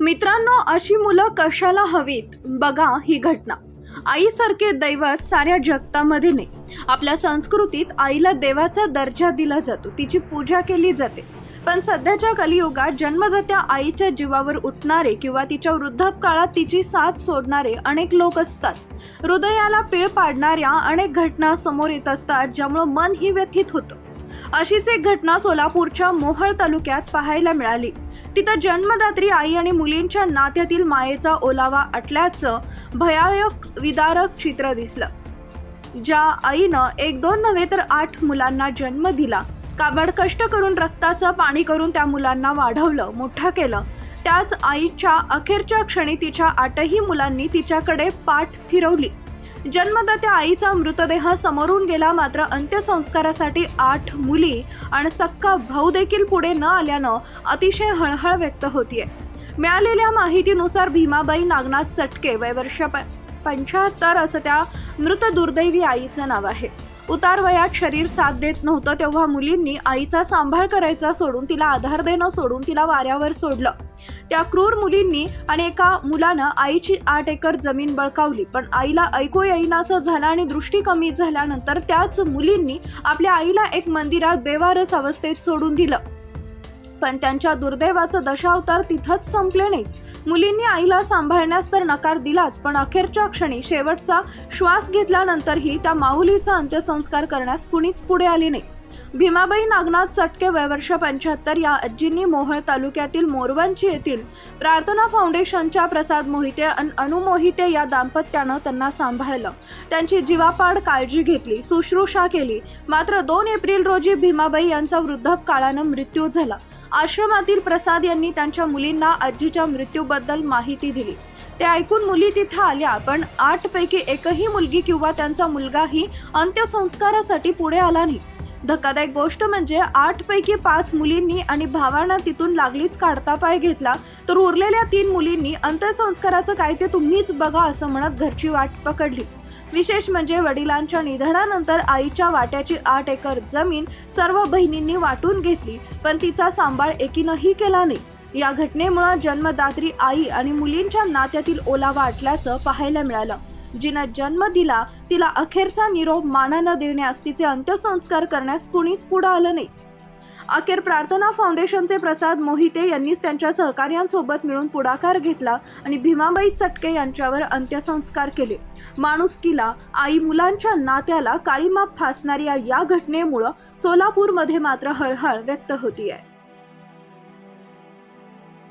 मित्रांनो अशी मुलं कशाला हवीत? बघा ही घटना. आईसारखे दैवत साऱ्या जगतामध्ये नाही. आपल्या संस्कृतीत आईला देवाचा दर्जा दिला जातो. तिची पूजा केली जाते. पण सध्याच्या कलियुगात जन्मदात्या आईच्या जीवावर उठणारे किंवा तिच्या वृद्धापकाळात तिची साथ सोडणारे अनेक लोक असतात. हृदयाला पीळ पाडणाऱ्या अनेक घटना समोर येत असतात ज्यामुळं मन ही व्यथित होतं. अशीच एक घटना सोलापूरच्या मोहळ तालुक्यात पाहायला मिळाली. तिथं जन्मदात्री आई आणि मुलींच्या नात्यातील मायेचा ओलावा अटल्याचं भयानक विदारक चित्र दिसलं. ज्या आईनं एक दोन नव्हे तर आठ मुलांना जन्म दिला काबड कष्ट करून रक्ताचं पाणी करून त्या मुलांना वाढवलं मोठं केलं. त्याच आईच्या अखेरच्या क्षणी तिच्या आठही मुलांनी तिच्याकडे पाठ फिरवली. जन्मदात्या आईचा मृतदेह समोरून गेला मात्र अंत्यसंस्कारासाठी आठ मुली आणि सक्का भाऊ देखील पुढे न आल्यानं अतिशय हळहळ व्यक्त होतीये. मिळालेल्या माहितीनुसार भीमाबाई नागनाथ चटके वय वर्ष पंच्याहत्तर असं त्या मृत दुर्दैवी आईचं नाव आहे. उतार वयात शरीर साथ देत नव्हतं तेव्हा मुलींनी आईचा सांभाळ करायचा सोडून तिला आधार देणं सोडून तिला वाऱ्यावर सोडलं. त्या क्रूर मुलींनी आणि एका मुलानं आईची आठ एकर जमीन बळकावली. पण आईला ऐकू येईनासं झालं आणि दृष्टी कमी झाल्यानंतर त्याच मुलींनी आपल्या आईला एक मंदिरात बेवारस अवस्थेत सोडून दिलं. पण त्यांच्या दुर्दैवाचं दशावतार तिथंच संपले नाहीत मुलींनी आईला सांभाळण्यास तर नकार दिलाच पण अखेरच्या क्षणी शेवटचा श्वास घेतल्यानंतरही त्या माऊलीचा अंत्यसंस्कार करण्यास कुणीच पुढे आले नाही. भीमाबाई नागनाथ चटके वयवर्ष पंच्याहत्तर या आजींनी मोहोळ तालुक्यातील मोरवंची येथील प्रार्थना फाउंडेशनच्या प्रसाद मोहिते अन अनुमोहिते या दाम्पत्यानं त्यांना सांभाळलं. त्यांची जीवापाड काळजी घेतली सुश्रूषा केली. मात्र दोन एप्रिल रोजी भीमाबाई यांचा वृद्धपकाळानं मृत्यू झाला. आश्रमातील प्रसाद यांनी त्यांच्या मुलींना आजीच्या मृत्यूबद्दल माहिती दिली. ते ऐकून मुली तिथं आल्या पण आठ पैकी एकही मुलगी किंवा त्यांचा मुलगाही अंत्यसंस्कारासाठी पुढे आला नाही. धक्कादायक गोष्ट म्हणजे आठ पैकी पाच मुलींनी आणि भावांना तिथून लागलीच काढता पाय घेतला तर उरलेल्या तीन मुलींनी अंत्यसंस्काराचं काय ते तुम्हीच बघा असं म्हणत घरची वाट पकडली. विशेष म्हणजे वडिलांच्या निधनानंतर आईच्या वाट्याची आठ एकर जमीन सर्व बहिणींनी वाटून घेतली पण तिचा सांभाळ एकीनंही केला नाही. या घटनेमुळे जन्मदात्री आई आणि मुलींच्या नात्यातील ओलावा आटल्याचं पाहायला मिळालं. जिनं जन्म दिला तिला अखेरचा निरोप मानानं देण्यास तिचे अंत्यसंस्कार करण्यास कुणीच पुढं आलं नाही. अखेर प्रार्थना फाउंडेशनचे प्रसाद मोहिते यांनीच त्यांच्या सहकार्यांसोबत मिळून पुढाकार घेतला आणि भीमाबाई चटके यांच्यावर अंत्यसंस्कार केले. माणुसकीला आई मुलांच्या नात्याला काळीमाप फासणाऱ्या या घटनेमुळं सोलापूरमध्ये मात्र हळहळ व्यक्त होतीये.